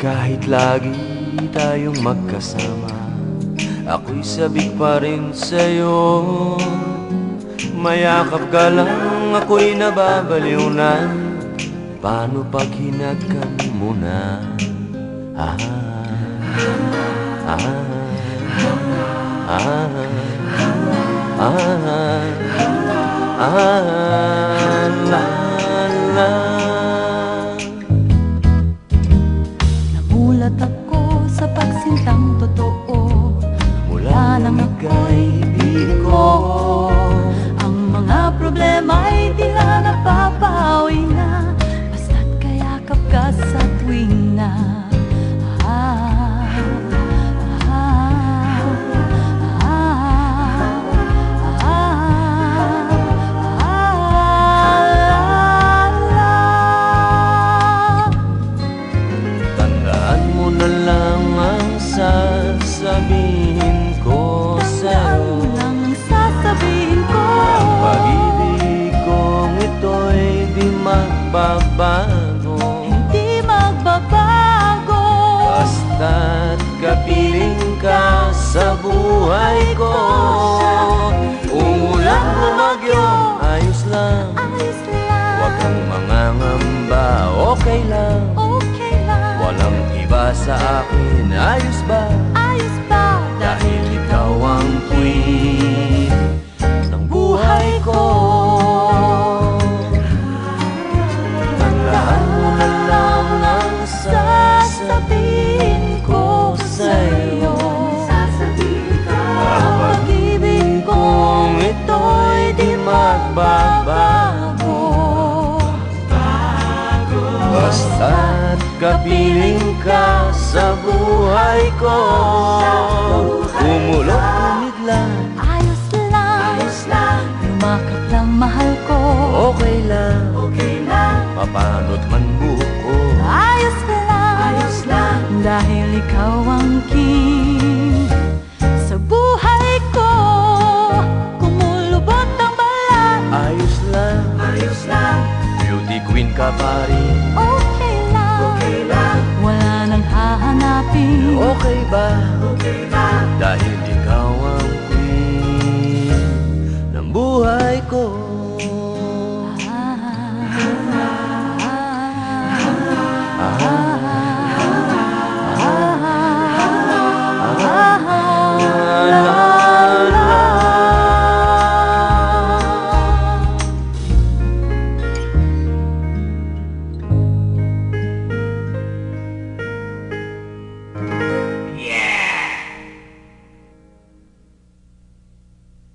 Kahit lagi tayong magkasama Ako'y sabik pa rin sa'yo. Mayakap ka lang, ako'y nababaliw na. Paano pag hinagkan mo na? Ah, ah, ah, ah, ah, la, Namulat ako sa pagsintang totoo okay lang. Okay lang. Walang iba sa akin, ayos ba? Basta't kapiling ka sa buhay ko. Umulot umidlan, Ayos lang. Ayos lang. Lumakap lang mahal ko. Okay lang. Okay lang. Papanot man buko Ayos lang. Ayos lang. Dahil ikaw ang king Sa buhay ko. Kumulubot ang balat. Ayos lang, Ayos lang. Beauty queen ka pa rin lang